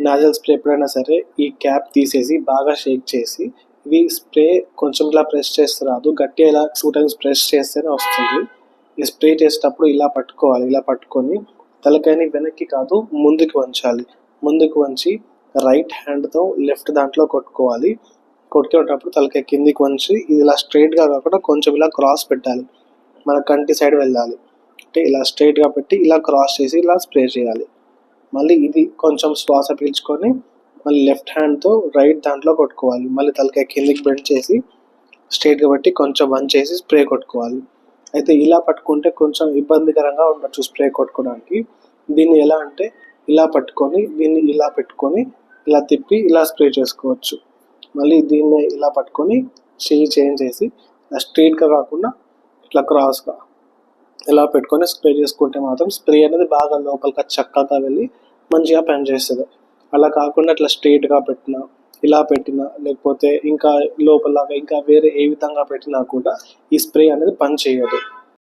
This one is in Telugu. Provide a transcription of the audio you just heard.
నాజల్ స్ప్రే ఎప్పుడైనా సరే ఈ క్యాప్ తీసేసి బాగా షేక్ చేసి ఇది స్ప్రే కొంచెం ఇలా ప్రెస్ చేస్తే రాదు. గట్టిగా ఇలా టూ టైమ్స్ ప్రెస్ చేస్తేనే వస్తుంది. ఈ స్ప్రే చేసేటప్పుడు ఇలా పట్టుకోవాలి. ఇలా పట్టుకొని తలకాయని వెనక్కి కాదు ముందుకు వంచాలి. ముందుకు వంచి రైట్ హ్యాండ్తో లెఫ్ట్ దాంట్లో కొట్టుకోవాలి. కొట్టుకునేటప్పుడు తలకాయ కిందికి వంచి ఇది ఇలా స్ట్రైట్గా కాకుండా కొంచెం ఇలా క్రాస్ పెట్టాలి. మన కంటి సైడ్ వెళ్ళాలి. అంటే ఇలా స్ట్రైట్గా పెట్టి ఇలా క్రాస్ చేసి ఇలా స్ప్రే చేయాలి. మళ్ళీ ఇది కొంచెం శ్వాస పీల్చుకొని మళ్ళీ లెఫ్ట్ హ్యాండ్తో రైట్ దాంట్లో కొట్టుకోవాలి. మళ్ళీ తలకాయ కిందికి బెండ్ చేసి స్ట్రైట్గా బట్టి కొంచెం బంద్ చేసి స్ప్రే కొట్టుకోవాలి. అయితే ఇలా పట్టుకుంటే కొంచెం ఇబ్బందికరంగా ఉండొచ్చు స్ప్రే కొట్టుకోవడానికి. దీన్ని ఎలా అంటే ఇలా పట్టుకొని దీన్ని ఇలా పెట్టుకొని ఇలా తిప్పి ఇలా స్ప్రే చేసుకోవచ్చు. మళ్ళీ దీన్ని ఇలా పట్టుకొని చేయి చేంజ్ చేసి స్ట్రైట్గా కాకుండా ఇట్లా క్రాస్గా ఇలా పెట్టుకొని స్ప్రే చేసుకుంటే మాత్రం స్ప్రే అనేది బాగా లోపలికి చక్కగా వెళ్ళి మంచిగా పనిచేస్తుంది. అలా కాకుండా ఇట్లా స్ట్రైట్గా పెట్టినా ఇలా పెట్టినా లేకపోతే ఇంకా లోపల ఇంకా వేరే ఏ విధంగా పెట్టినా కూడా ఈ స్ప్రే అనేది పని చేయదు